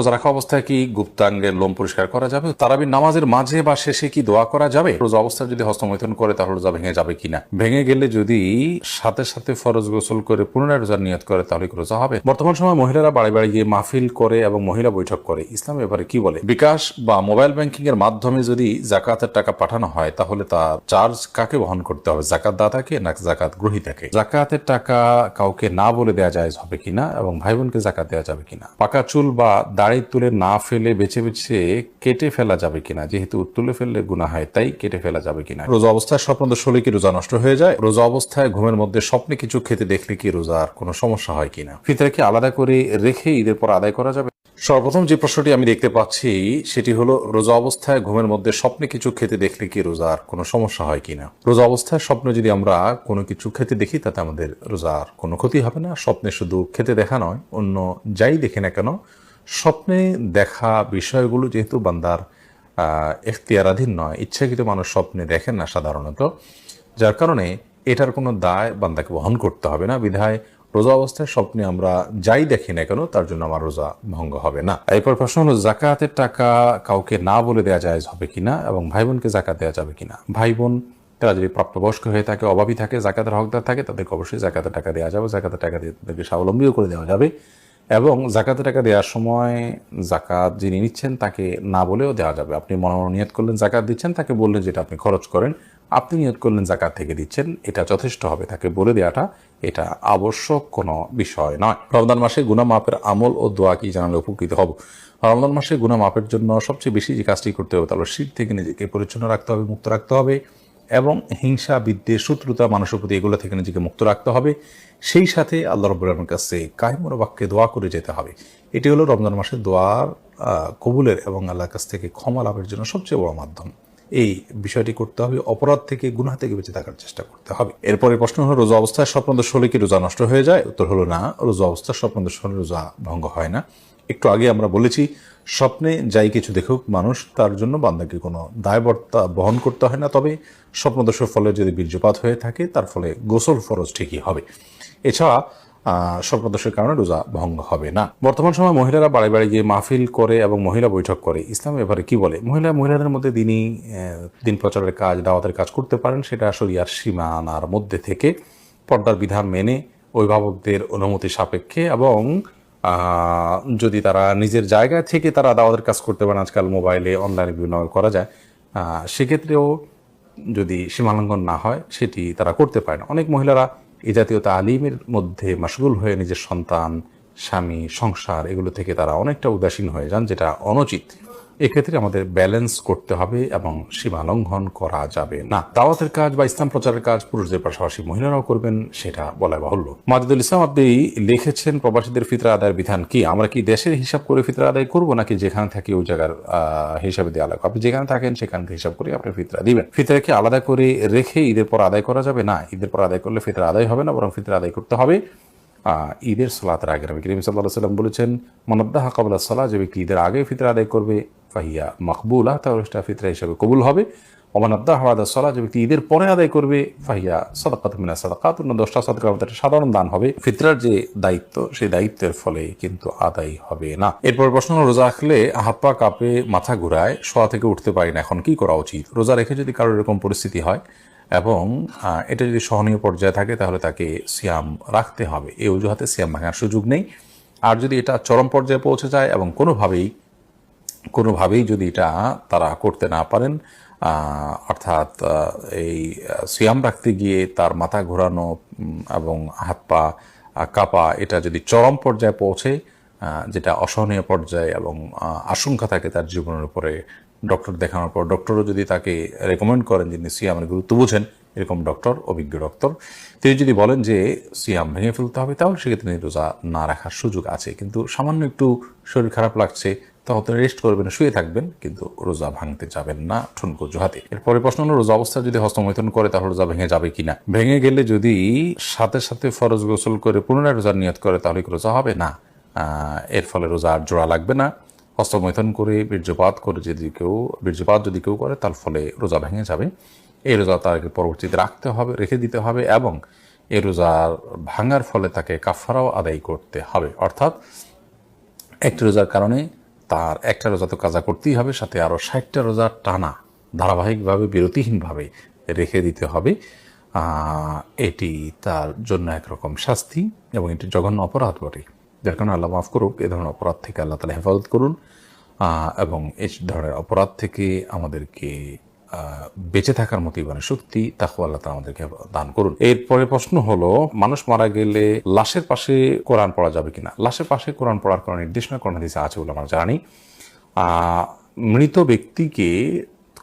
রোজা রাখা অবস্থায় কি গুপ্তাঙ্গের লোম পরিষ্কার করা যাবে? তারাবির নামাজের মাঝে বা শেষে কি দোয়া করা যাবে? রোজা অবস্থায় যদি হস্তমৈথুন করে, তাহলে রোজা ভেঙে যাবে কিনা? ভেঙে গেলে যদি সাথে সাথে ফরজ গোসল করে পুনরায় রোজার নিয়ত করে, তাহলে রোজা হবে? বর্তমান সময় মহিলারা বাড়ি বাড়ি গিয়ে মাহফিল করে এবং মহিলা বৈঠক করে। ইসলাম এবারে কি বলে? বিকাশ বা মোবাইল ব্যাংকিং এর মাধ্যমে যদি জাকাতের টাকা পাঠানো হয়, তাহলে তার চার্জ কাকে বহন করতে হবে? জাকাত দাতাকে না জাকাত গ্রহীতাকে? জাকাতের টাকা কাউকে না বলে দেওয়া যায় হবে কিনা? এবং ভাই বোনকে জাকাত দেওয়া যাবে কিনা? পাকা চুল বা দাড়ি তুলে না ফেলে বেছে বেছে কেটে ফেলা যাবে কিনা? যেহেতু তুলে ফেললে গুণা হয়, তাই কেটে ফেলা যাবে কিনা? রোজা অবস্থায় স্বপ্ন দোষ হলে কি রোজা নষ্ট হয়ে যায়? রোজা অবস্থায় ঘুমের মধ্যে স্বপ্নে কিছু খেতে দেখলে কি রোজার কোনো সমস্যা হয় কিনা? ফিতরা কি আলাদা করে রেখে ঈদের পর আদায় করা যাবে? সর্বপ্রথম যে প্রশ্নটি আমি দেখতে পাচ্ছি, সেটি হলো, রোজা অবস্থায় ঘুমের মধ্যে স্বপ্নে কিছু খেতে দেখলে কি রোজার কোনো সমস্যা হয় কিনা? রোজা অবস্থায় স্বপ্নে যদি আমরা কোনো কিছু খেতে দেখি, তাতে আমাদের রোজার কোনো ক্ষতি হবে না। স্বপ্নে শুধু খেতে দেখা নয়, অন্য যাই দেখে না কেন স্বপ্নে দেখা বিষয়গুলো যেহেতু বান্দার এখতিয়ারাধীন নয়, ইচ্ছাকৃত মানুষ স্বপ্নে দেখেন না সাধারণত, যার কারণে এটার কোনো দায় বান্দাকে বহন করতে হবে না। বিধায় রোজা অবস্থায় স্বপ্নে আমরা যাই দেখি না কেন, তার জন্য আমার রোজা ভঙ্গ হবে না। এরপর প্রশ্ন হলো জাকাতের টাকা কাউকে না বলে দেওয়া যায় হবে কিনা এবং ভাই বোনকে জাকাত দেওয়া যাবে কিনা ভাই বোন তারা যদি প্রাপ্তবয়স্ক হয়ে থাকে, অভাবী থাকে জাকাতের হকদার থাকে, তাদেরকে অবশ্যই জাকাতের টাকা দেওয়া যাবে। জাকাতের টাকা দিয়ে তাদেরকে স্বাবলম্বীও করে দেওয়া যাবে। এবং জাকাতের টাকা দেওয়ার সময় জাকাত যিনি নিচ্ছেন তাকে না বলেও দেওয়া যাবে। আপনি মনে মনে নিয়ত করলেন, জাকাত দিচ্ছেন, তাকে বললেন যেটা আপনি খরচ করেন, আপনি নিয়ত করলেন, জাকাত থেকে দিচ্ছেন, এটা যথেষ্ট হবে। তাকে বলে দেওয়াটা, এটা আবশ্যক কোনো বিষয় নয়। রমজান মাসে গুনা মাপের আমল ও দোয়া কি জানালে উপকৃত হব? রমজান মাসে গুণা মাপের জন্য সবচেয়ে বেশি যে কাজটি করতে হবে তাহলে শীত থেকে নিজেকে পরিচ্ছন্ন রাখতে হবে, মুক্ত রাখতে হবে। এবং হিংসা, বিদ্বেষ, শত্রুতা, মানুষের প্রতি এগুলো থেকে নিজেকে মুক্ত রাখতে হবে। সেই সাথে আল্লাহ রব্বুল আলমের কাছে কায়মর বাক্যে দোয়া করে যেতে হবে। এটি হলো রমজান মাসের দোয়ার কবুলের এবং আল্লাহর কাছ থেকে ক্ষমা লাভের জন্য সবচেয়ে বড় মাধ্যম। এই বিষয়টি করতে হবে, অপরাধ থেকে, গুনাহ থেকে বেঁচে থাকার চেষ্টা করতে হবে। এরপরে প্রশ্ন হলো, রোজা অবস্থায় স্বপ্নদোষ হলে কি রোজা নষ্ট হয়ে যায়? উত্তর হলো না, রোজা অবস্থায় স্বপ্নদোষ হলে রোজা ভঙ্গ হয় না। একটু আগে আমরা বলেছি স্বপ্নে যাই কিছু দেখুক মানুষ, তার জন্য বান্দাকে কোনো দায়বর্তা বহন করতে হয় না। তবে স্বপ্নদোষের ফলে যদি বীর্যপাত হয়ে থাকে, তার ফলে গোসল ফরজ ঠিকই হবে। এছাড়া স্বপ্নদোষের কারণে রোজা ভঙ্গ হবে না। বর্তমান সময় মহিলারা বাড়ি বাড়ি গিয়ে মাহফিল করে এবং মহিলা বৈঠক করে। ইসলাম এবারে কি বলে? মহিলা, মহিলাদের মধ্যে দিনই দিন প্রচারের কাজ, দাওয়াতের কাজ করতে পারেন, সেটা শরিয়ার সীমানার মধ্যে থেকে পর্দার বিধান মেনে অভিভাবকদের অনুমতি সাপেক্ষে এবং যদি তারা নিজের জায়গা থেকে তারা দাওয়াতের কাজ করতে পারেন, আজকাল মোবাইলে অনলাইনে বিভিন্ন করা যায় সেক্ষেত্রেও যদি সীমালঙ্ঘন না হয়, সেটি তারা করতে পারে না অনেক মহিলারা এ জাতীয় তালিমের মধ্যে মাসগুল হয়ে নিজের সন্তান, স্বামী, সংসার, এগুলো থেকে তারা অনেকটা উদাসীন হয়ে যান, যেটা অনুচিত। এক্ষেত্রে আমাদের ব্যালেন্স করতে হবে এবং সীমা লঙ্ঘন করা যাবে না। দাওয়াতের কাজ বা ইসলাম প্রচারের কাজ পুরুষদের পাশাপাশি মহিলারাও করবেন, সেটা বলা বাহুল্য। মাজিদুল ইসলাম, আপনি লিখেছেন প্রবাসীদের ফিতরা আদায়ের বিধান কি? আমরা কি দেশের হিসাব করে ফিতরা আদায় করব নাকি যেখানে থাকি ওই জায়গার হিসাবে দেওয়া লাগবে? আপনি যেখানে থাকেন সেখান থেকে হিসাব করে আপনি ফিতরা দিবেন। ফিতরা কি আলাদা করে রেখে ঈদের পর আদায় করা যাবে না? ঈদের পর আদায় করলে ফিতরা আদায় হবে না, বরং ফিতরা আদায় করতে হবে। ঈদের সালাতের আগে নবী করিম সাল্লাহ সাল্লাম বলেছেন মনদ্দাহ কাবলা সালাহ যে ব্যক্তি ঈদের আগে ফিতরা আদায় করবে, ফাহিয়া মকবুলা তাহলে সেটা ফিতরা হিসাবে কবুল হবে। অমানদ্দাহ হাওয়াদা সালাহ যে ব্যক্তি ঈদের পরে আদায় করবে, ফাহিয়া সদাকাত মিনা সদাকাত, অন্য দশটা সদকা আমাদের সাধারণ দান হবে। ফিতরার যে দায়িত্ব, সেই দায়িত্বের ফলে কিন্তু আদায় হবে না। এরপর প্রশ্ন, রোজা রাখলে হাত পা কাঁপে, মাথা ঘুরায়, শোয়া থেকে উঠতে পারি না, এখন কি করা উচিত? রোজা রেখে যদি কারোর এরকম পরিস্থিতি হয় এবং এটা যদি সহনীয় পর্যায়ে থাকে তাহলে তাকে সিয়াম রাখতে হবে। এই অজুহাতে সিয়াম ভাঙার সুযোগ নেই। আর যদি এটা চরম পর্যায়ে পৌঁছে যায় এবং কোনোভাবেই কোনোভাবেই যদি এটা তারা করতে না পারেন অর্থাৎ এই সিয়াম রাখতে গিয়ে তার মাথা ঘোরানো এবং হাত পা কাঁপা, এটা যদি চরম পর্যায়ে পৌঁছে যেটা অসহনীয় পর্যায়ে এবং আশঙ্কা থাকে তার জীবনের উপরে ডক্টর দেখানোর পর ডক্টরও যদি তাকে রেকমেন্ড করেন যিনি সিয়ামের গুরুত্ব বুঝেন, এরকম ডক্টর, অভিজ্ঞ ডক্টর, তিনি যদি বলেন যে সিয়াম ভেঙে ফেলতে হবে, তাহলে সেক্ষেত্রে রোজা না রাখার সুযোগ আছে। কিন্তু সামান্য একটু শরীর খারাপ লাগছে, তখন তিনি রেস্ট করবেন, শুয়ে থাকবেন, কিন্তু রোজা ভাঙতে যাবেন না ঠুনকো জোহাতে। এরপরে প্রশ্ন হলো, রোজা অবস্থা যদি হস্তমৈথুন করে, তাহলে রোজা ভেঙে যাবে কিনা ভেঙে গেলে যদি সাথে সাথে ফরজ গোসল করে পুনরায় রোজার নিয়ত করে, তাহলে রোজা হবে? না। এর ফলে রোজা আর জোড়া লাগবে না। হস্তমৈথুন করে, বীর্যপাত করে যদি কেউ, বীর্যপাত যদি কেউ করে, তার ফলে রোজা ভেঙে যাবে। এই রোজা তাকে পরবর্তীতে রাখতে হবে, রেখে দিতে হবে এবং এই রোজার ভাঙার ফলে তাকে কাফারাও আদায় করতে হবে। অর্থাৎ একটি রোজার কারণে তার একটা রোজা তো কাজা করতেই হবে, সাথে আরও ষাটটা রোজা টানা ধারাবাহিকভাবে, বিরতিহীনভাবে রেখে দিতে হবে। এটি তার জন্য একরকম শাস্তি এবং এটি জঘন্য অপরাধ বটে। যার কারণে আল্লাহ মাফ করুক, এ ধরনের অপরাধ থেকে আল্লাহ তালা হেফাজত করুন এবং এই ধরনের অপরাধ থেকে আমাদেরকে বেঁচে থাকার মতো মানে শক্তি তাহলে আল্লাহ আমাদেরকে দান করুন। এরপরে প্রশ্ন হলো, মানুষ মারা গেলে লাশের পাশে কোরআন পড়া যাবে কিনা? লাশের পাশে কোরআন পড়ার কোনো নির্দেশনা কোরআন হাদিসে আছে বলে আমরা জানি মৃত ব্যক্তিকে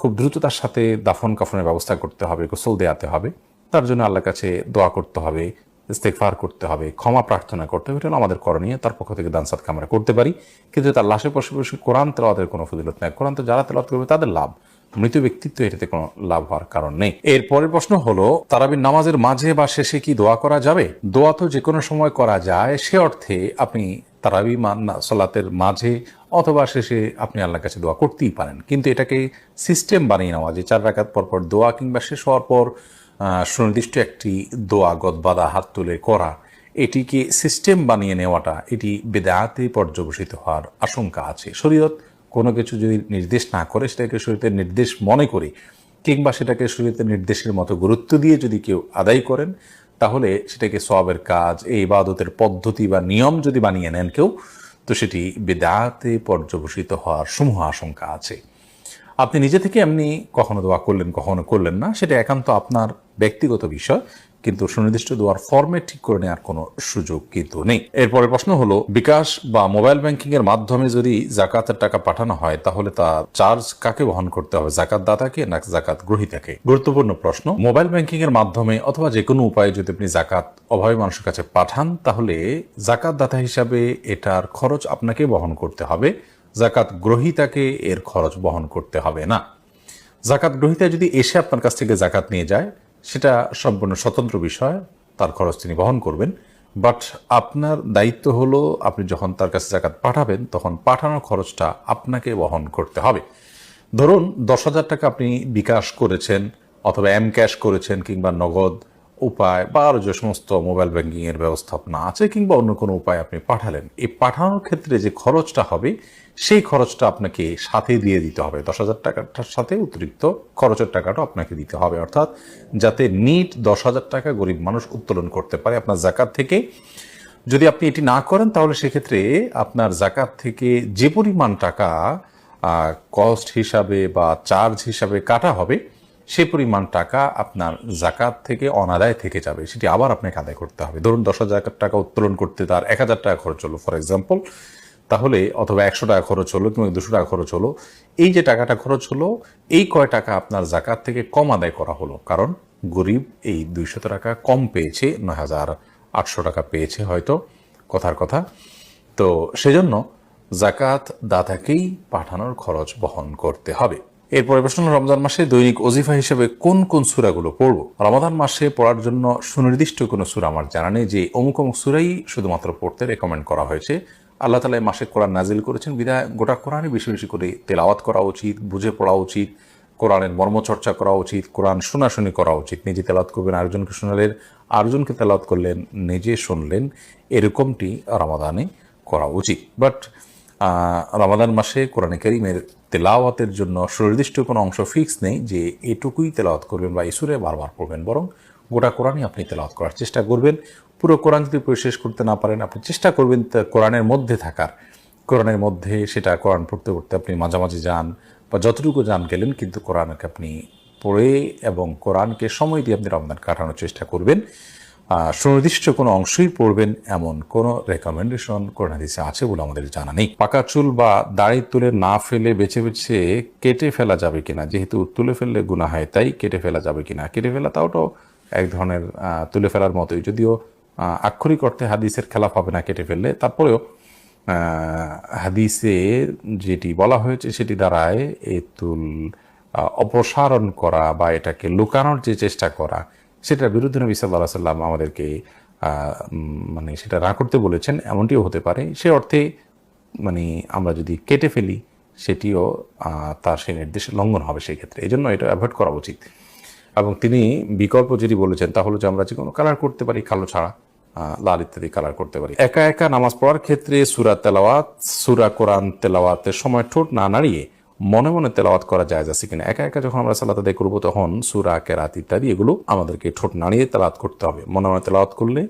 খুব দ্রুত তার সাথে দাফন কাফনের ব্যবস্থা করতে হবে, গোসল দেওয়াতে হবে। তার জন্য আল্লাহর কাছে দোয়া করতে হবে। ইস্তেকফার করতে হবে, ক্ষমা প্রার্থনা করতে হবে, এটা আমাদের করণীয়, তার পক্ষ থেকে দান সাদকা আমরা করতে পারি। কিন্তু তার লাশের পাশে বসে কোরআন তেলাওয়াতের কোনো ফজিলত নেই। কোরআন তো যারা তেলাওয়াত করবে তাদের লাভ, মৃত ব্যক্তিত্ব এটাতে কোনো লাভ হওয়ার কারণ নেই। এর পরের প্রশ্ন হলো, তারাবির নামাজের মাঝে বা শেষে কি দোয়া করা যাবে? দোয়া তো যে কোনো সময় করা যায়, সে অর্থে আপনি তারাবি সালাতের মাঝে অথবা শেষে আপনি আল্লাহর কাছে দোয়া করতেই পারেন। কিন্তু এটাকে সিস্টেম বানিয়ে নেওয়া, যে চার রাকাত পর পর দোয়া কিংবা শেষ হওয়ার পর সুনির্দিষ্ট একটি দোয়া, গদবাদা, হাত তুলে করা, এটিকে সিস্টেম বানিয়ে নেওয়াটা, এটি বেদায়াতে পর্যবসিত হওয়ার আশঙ্কা আছে। শরীয়ত কোনো কিছু যদি নির্দেশ না করে, সেটাকে শরীরের নির্দেশ মনে করে, কিংবা সেটাকে শরীয়তের নির্দেশের মতো গুরুত্ব দিয়ে যদি কেউ আদায় করেন, তাহলে সেটাকে সবের কাজ, এই ইবাদতের পদ্ধতি বা নিয়ম যদি বানিয়ে নেন কেউ, তো সেটি বেদাতে পর্যবসিত হওয়ার সমূহ আশঙ্কা আছে। আপনি নিজে থেকে এমনি কখনো দোয়া করলেন, কখনো করলেন না, সেটা একান্ত আপনার ব্যক্তিগত বিষয়, কিন্তু সুনির্দিষ্ট দোয়ার ফর্মে ঠিক করে নেওয়ার কোনো সুযোগ কিন্তু নেই। এরপরে প্রশ্ন হলো, বিকাশ বা মোবাইল ব্যাংকিং এর মাধ্যমে যদি জাকাতের টাকা পাঠানো হয়, তাহলে তা চার্জ কাকে বহন করতে হবে? জাকাত দাতাকে না জাকাত গ্রহীতাকে? গুরুত্বপূর্ণ প্রশ্ন। মোবাইল ব্যাংকিং এর মাধ্যমে অথবা যে কোনো উপায়ে যদি আপনি জাকাত অভাবী মানুষের কাছে পাঠান, তাহলে জাকাত দাতা হিসাবে এটার খরচ আপনাকে বহন করতে হবে। জাকাত গ্রহীতাকে এর খরচ বহন করতে হবে না। জাকাত গ্রহীতা যদি এসে আপনার কাছ থেকে জাকাত নিয়ে যায় সেটা সম্পূর্ণ স্বতন্ত্র বিষয়, তার খরচ তিনি বহন করবেন। বাট আপনার দায়িত্ব হলো, আপনি যখন তার কাছে জাকাত পাঠাবেন, তখন পাঠানোর খরচটা আপনাকে বহন করতে হবে। ধরুন দশ হাজার টাকা আপনি বিকাশ করেছেন, অথবা এম ক্যাশ করেছেন কিংবা নগদ উপায় বা আরও যে সমস্ত মোবাইল ব্যাংকিং এর ব্যবস্থাপনা আছে কিংবা অন্য কোনো উপায় আপনি পাঠালেন, এই পাঠানোর ক্ষেত্রে যে খরচটা হবে, সেই খরচটা আপনাকে সাথে দিয়ে দিতে হবে। দশ হাজার টাকাটার সাথে অতিরিক্ত খরচের টাকাটা আপনাকে দিতে হবে। অর্থাৎ যাতে নিট দশ হাজার টাকা গরিব মানুষ উত্তোলন করতে পারে আপনার জাকাত থেকে। যদি আপনি এটি না করেন, তাহলে সেক্ষেত্রে আপনার জাকাত থেকে যে পরিমাণ টাকা কস্ট হিসাবে বা চার্জ হিসাবে কাটা হবে সেই পরিমাণ টাকা আপনার জাকাত থেকে অনাদায় থেকে যাবে, সেটি আবার আপনাকে আদায় করতে হবে। ধরুন দশ হাজার টাকা উত্তোলন করতে তার এক হাজার টাকা খরচ হলো ফর এক্সাম্পল তাহলে অথবা একশো টাকা খরচ হলো কিংবা দুশো টাকা খরচ হলো, এই যে টাকাটা খরচ হলো, এই কয় টাকা আপনার জাকাত থেকে কম আদায় করা হলো। কারণ গরিব এই দুইশত টাকা কম পেয়েছে, নয় হাজার আটশো টাকা পেয়েছে হয়তো, কথার কথা। তো সেজন্য জাকাত দাতাকেই পাঠানোর খরচ বহন করতে হবে। এরপরে প্রশ্ন, রমজান মাসে দৈনিক ওজিফা হিসেবে কোন কোন সুরাগুলো পড়ব? রমাদান মাসে পড়ার জন্য সুনির্দিষ্ট কোনো সুরা আমার জানা নেই, যে অমুক অমুক সুরাই শুধুমাত্র পড়তে রেকমেন্ড করা হয়েছে। আল্লাহ তালা মাসে কোরআন নাজিল করেছেন, বিধায় গোটা কোরআনই বেশি বেশি করে তেলাওয়াত করা উচিত, বুঝে পড়া উচিত, কোরআনের মর্মচর্চা করা উচিত, কোরআন শোনাশুনি করা উচিত, নিজে তেলাওয়াত করবেন, আরেকজনকে শোনালেন, আরেকজনকে তেলাওয়াত করলেন, নিজে শুনলেন, এরকমটি রমাদানে করা উচিত। বাট রমাদান মাসে কোরআনে করিমের তেলাওয়াতের জন্য সুনির্দিষ্ট কোনো অংশ ফিক্স নেই যে এটুকুই তেলাওয়াত করবেন বা ইসুরে বারবার পড়বেন, বরং গোটা কোরআনই আপনি তেলাওয়াত করার চেষ্টা করবেন। পুরো কোরআন যদি পড়ে শেষ করতে না পারেন, আপনি চেষ্টা করবেন কোরআনের মধ্যে থাকার। কোরআনের মধ্যে সেটা কোরআন পড়তে পড়তে আপনি মাঝামাঝি যান বা যতটুকু যান গেলেন, কিন্তু কোরআনকে আপনি পড়ে এবং কোরআনকে সময় দিয়ে আপনি রমদান কাটানোর চেষ্টা করবেন। সুনির্দিষ্ট কোনো অংশই পড়বেন এমন কোনো রেকমেন্ডেশন কোরআন হাদিসে আছে বলে আমাদের জানা নেই। পাকা চুল বা দাড়ি তুলে না ফেলে বেছে বেছে কেটে ফেলা যাবে কিনা, যেহেতু তুলে ফেললে গুণা হয়, তাই কেটে ফেলা যাবে কিনা। কেটে ফেলা তাও তো এক ধরনের তুলে ফেলার মতোই। যদিও আক্ষরিক অর্থে হাদিসের খেলাফ হবে না কেটে ফেললে, তারপরেও হাদিসে যেটি বলা হয়েছে সেটি দ্বারায় এই তুল অপসারণ করা বা এটাকে লুকানোর যে চেষ্টা করা সেটার বিরুদ্ধে নবী সাল্লাহ সাল্লাম আমাদেরকে মানে সেটা না করতে বলেছেন, এমনটিও হতে পারে। সে অর্থে মানে আমরা যদি কেটে ফেলি, সেটিও তার সেই নির্দেশ লঙ্ঘন হবে সেই ক্ষেত্রে এই জন্য এটা অ্যাভয়েড করা উচিত। এবং তিনি বিকল্প যেটি বলেছেন, তা হলো যে আমরা যে কোনো কালার করতে পারি, কালো ছাড়া লাল ইত্যাদি কালার করতে পারি। একা একা নামাজ পড়ার ক্ষেত্রে সুরা তেলাওয়াত, সুরা কোরআন তেলাওয়াতের সময় ঠোঁট না নাড়িয়ে মনে মনে তেলাওয়াত করা যায় আছে কিনা? একা একা যখন আমরা সালাত আদায় করব, তখন সুরা, কেরাত ইত্যাদি এগুলো আমাদেরকে ঠোঁট নাড়িয়ে তেলাওয়াত করতে হবে। মনে মনে তেলাওয়াত করলে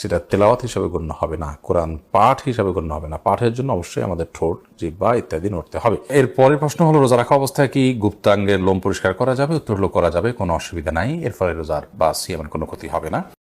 সেটা তেলাওয়াত হিসাবে গণ্য হবে না, কোরআন পাঠ হিসাবে গণ্য হবে না। পাঠের জন্য অবশ্যই আমাদের ঠোঁট জিব্বা ইত্যাদি নড়তে হবে। এর পরের প্রশ্ন হলো, রোজা রাখা অবস্থায় কি গুপ্তাঙ্গের লোম পরিষ্কার করা যাবে? উত্তর করা যাবে, কোনো অসুবিধা নাই। এর ফলে রোজার বা সিয়ামের কোনো ক্ষতি হবে না।